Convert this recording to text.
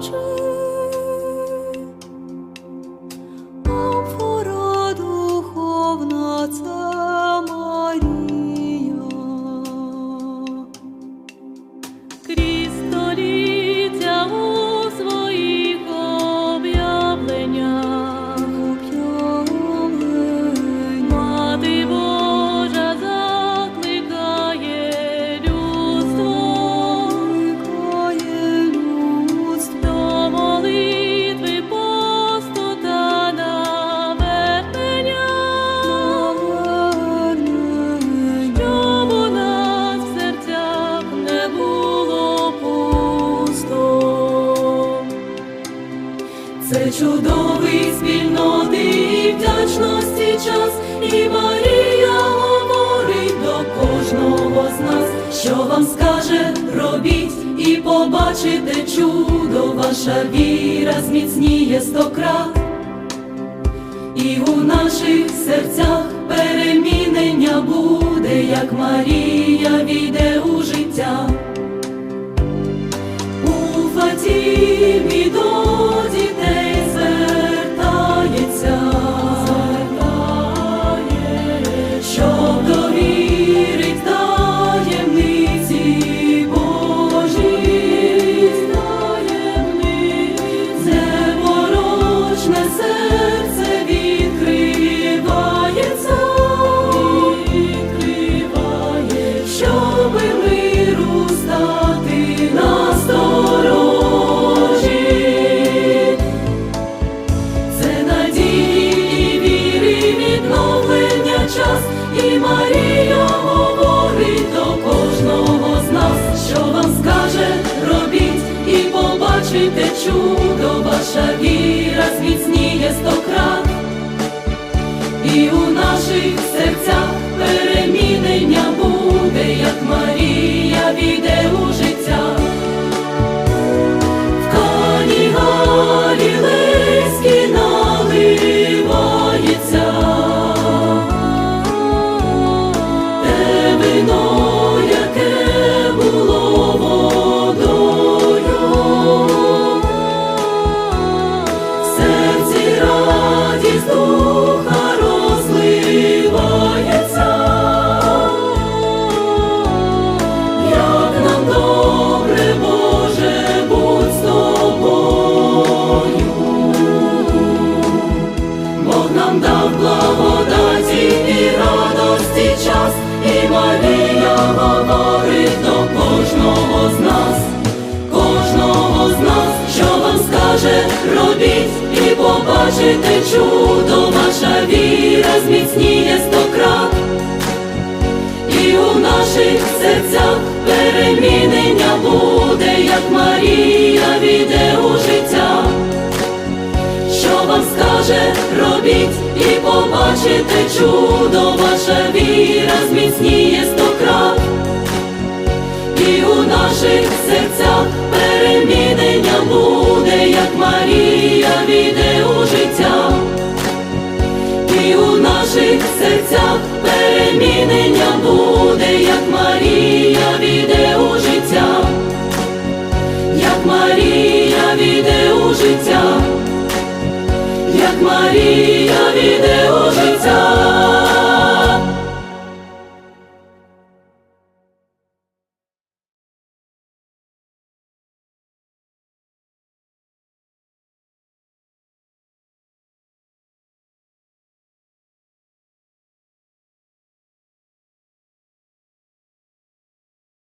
出 і вдячності час, і Марія говорить до кожного з нас, що вам скаже, робіть і побачите чудо, ваша віра зміцніє стократ. І у наших серцях перемінення буде, як Марія чудо, ваша віра зміцніє стократ. І у наших серцях перемінення буде, як Марія Марія говорить до кожного з нас, кожного з нас, що вам скаже, робіть і побачите чудо, ваша віра зміцніє стократ. І у наших серцях перемінення буде, як Марія війде життя. Що вам скаже, робіть і побачите чудо, ваша віра зміцніє стократ. І у наших серцях перемінення буде, як Марія війде у життя. І у наших серцях перемінення буде, як Марія війде у життя, як Марія війде у життя, як Марія